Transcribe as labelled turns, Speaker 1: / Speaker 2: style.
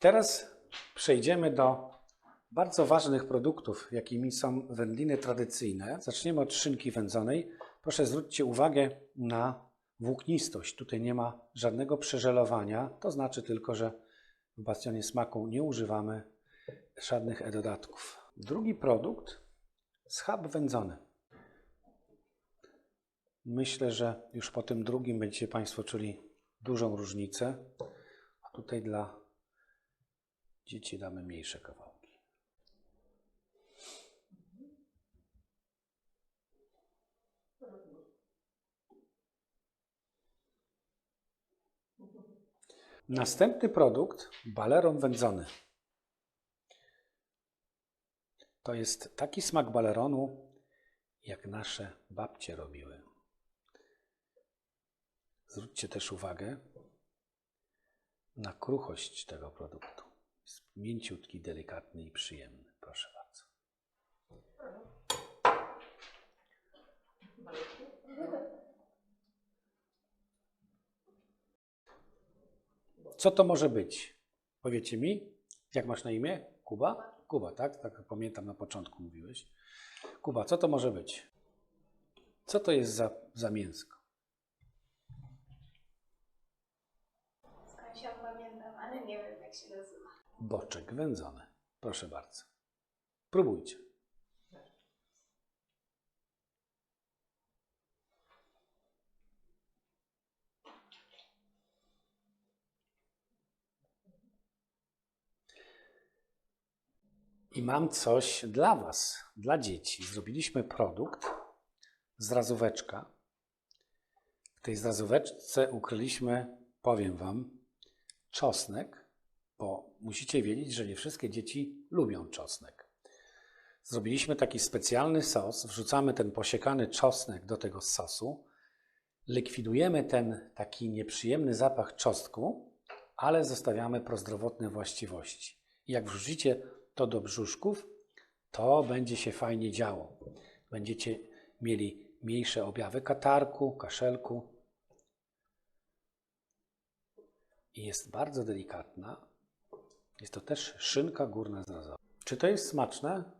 Speaker 1: Teraz przejdziemy do bardzo ważnych produktów, jakimi są wędliny tradycyjne. Zaczniemy od szynki wędzonej. Proszę zwróćcie uwagę na włóknistość. Tutaj nie ma żadnego przeżelowania. To znaczy tylko, że w bastionie smaku nie używamy żadnych e-dodatków. Drugi produkt schab wędzony. Myślę, że już po tym drugim będziecie Państwo czuli dużą różnicę. A tutaj dla dzieci damy mniejsze kawałki. Następny produkt, baleron wędzony. To jest taki smak baleronu, jak nasze babcie robiły. Zwróćcie też uwagę na kruchość tego produktu. Mięciutki, delikatny i przyjemny. Proszę bardzo. Co to może być? Powiecie mi? Jak masz na imię? Kuba? Kuba, tak? Tak pamiętam na początku mówiłeś. Kuba, co to może być? Co to jest za, za mięsko?
Speaker 2: Pamiętam, ale nie wiem jak się nazywa.
Speaker 1: Boczek wędzony. Proszę bardzo. Próbujcie. I mam coś dla Was, dla dzieci. Zrobiliśmy produkt zrazóweczka. W tej zrazóweczce ukryliśmy, powiem Wam, czosnek, bo musicie wiedzieć, że nie wszystkie dzieci lubią czosnek. Zrobiliśmy taki specjalny sos, wrzucamy ten posiekany czosnek do tego sosu, likwidujemy ten taki nieprzyjemny zapach czosnku, ale zostawiamy prozdrowotne właściwości. Jak wrzucicie to do brzuszków, to będzie się fajnie działo. Będziecie mieli mniejsze objawy katarku, kaszelku. I jest bardzo delikatna. Jest to też szynka górna zrazowa. Czy to jest smaczne?